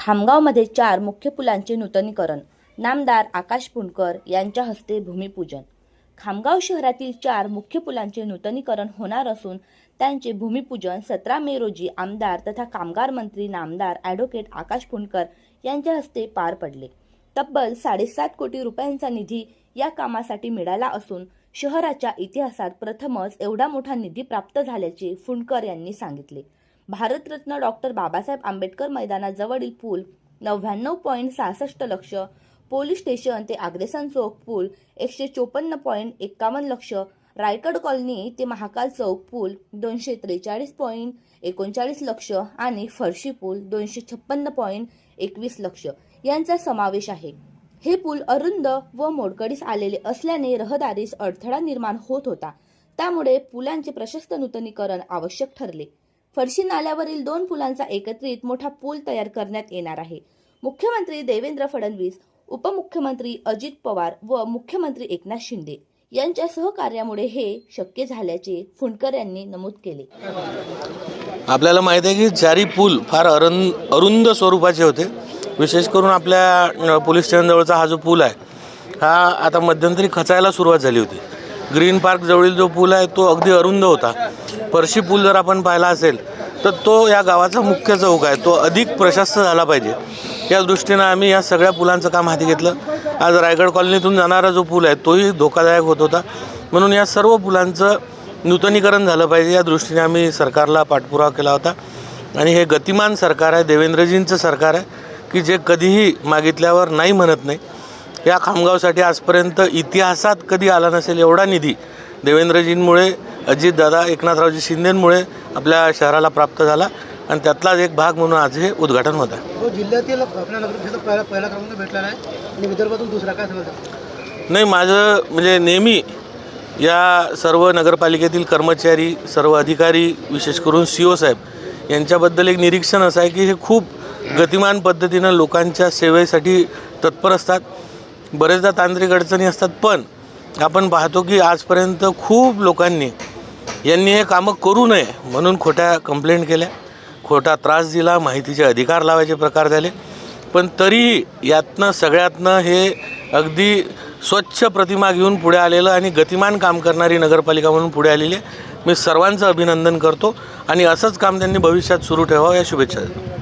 खामगावमध्ये चार मुख्य पुलांचे नूतनीकरण. नामदार आकाश पुणकर यांच्या हस्ते भूमिपूजन. खामगाव शहरातील चार मुख्य पुलांचे नूतनीकरण होणार असून त्यांचे भूमिपूजन सतरा मे रोजी आमदार तथा कामगार मंत्री नामदार ॲडव्होकेट आकाश पुणकर यांच्या हस्ते पार पडले. तब्बल साडेसात कोटी रुपयांचा निधी या कामासाठी मिळाला असून शहराच्या इतिहासात प्रथमच एवढा मोठा निधी प्राप्त झाल्याचे फुंडकर यांनी सांगितले. भारतरत्न डॉक्टर बाबासाहेब आंबेडकर मैदानाजवळील पूल नव्याण्णव पॉईंट सहासष्ट लक्ष पोलीस स्टेशन ते आग्रेसन चौक पूल एकशे चोपन्न पॉईंट एक्कावन्न लक्ष रायगड कॉलनी ते महाकाल चौक पूल दोनशे त्रेचाळीस पॉईंट एकोणचाळीस लक्ष आणि फरशी पूल दोनशे छप्पन्न पॉईंट एकवीस लक्ष यांचा समावेश आहे. हे पूल अरुंद व मोडकडीस आलेले असल्याने रहदारीस अडथळा निर्माण होत होता. त्यामुळे पुलांचे प्रशस्त नूतनीकरण आवश्यक ठरले. फरशी नाल्यावरील दोन पुलांचा एकत्रित मोठा पूल तयार करण्यात येणार आहे. मुख्यमंत्री देवेंद्र फडणवीस उपमुख्यमंत्री अजित पवार व मुख्यमंत्री एकनाथ शिंदे यांच्या सहकार्यामुळे हे शक्य झाल्याचे फुंडकर यांनी नमूद केले. आपल्याला माहीत आहे की जारी पूल फार अरुं अरुंद स्वरूपाचे होते. विशेष करून आपल्या पोलीस स्टेशनजवळचा हा जो पूल आहे हा आता मध्यंतरी खचायला सुरुवात झाली होती. ग्रीन पार्क जवळील जो पूल आहे तो अगदी अरुंद होता. परशी पूल जर आपण पाहिला असेल तर तो या गावाचा मुख्य चौक आहे. तो अधिक प्रशस्त झाला पाहिजे. या दृष्टीनं आम्ही या सगळ्या पुलांचं काम हाती घेतलं. आज रायगड कॉलनीतून जाणारा जो पूल आहे तोही धोकादायक होत होता. म्हणून या सर्व पुलांचं नूतनीकरण झालं पाहिजे. या दृष्टीने आम्ही सरकारला पाठपुरावा केला होता. आणि हे गतिमान सरकार आहे देवेंद्रजींचं सरकार आहे की जे कधीही मागितल्यावर नाही म्हणत नाही. या खामगावसाठी आजपर्यंत इतिहासात कधी आला नसेल एवढा निधी देवेंद्रजींमुळे अजितदादा एकनाथरावजी शिंदेंमुळे आपल्या शहराला प्राप्त झाला. आणि त्यातलाच एक भाग म्हणून आज हे उद्घाटन होत आहे. जिल्ह्यातील पहिला क्रमांक भेटलेला आहे आणि विदर्भातून दुसरा काय सांगाल नाही माझं म्हणजे नेहमी या सर्व नगरपालिकेतील कर्मचारी सर्व अधिकारी विशेष करून सी ओ साहेब यांच्याबद्दल एक निरीक्षण असं आहे की हे खूप गतिमान पद्धतीनं लोकांच्या सेवेसाठी तत्पर असतात. बरेचदा तांत्रिक अडचणी असतात पण आपण पाहतो की आजपर्यंत खूप लोकांनी यांनी हे कामं करू नये म्हणून खोट्या कंप्लेंट केल्या. खोटा त्रास दिला माहितीचे अधिकार लावायचे प्रकार झाले. पण तरीही यातनं सगळ्यातनं हे अगदी स्वच्छ प्रतिमा घेऊन पुढे आलेलं आणि गतिमान काम करणारी नगरपालिका म्हणून पुढे आलेली आहे. मी सर्वांचं अभिनंदन करतो आणि असंच काम त्यांनी भविष्यात सुरू ठेवावं या शुभेच्छा देतो.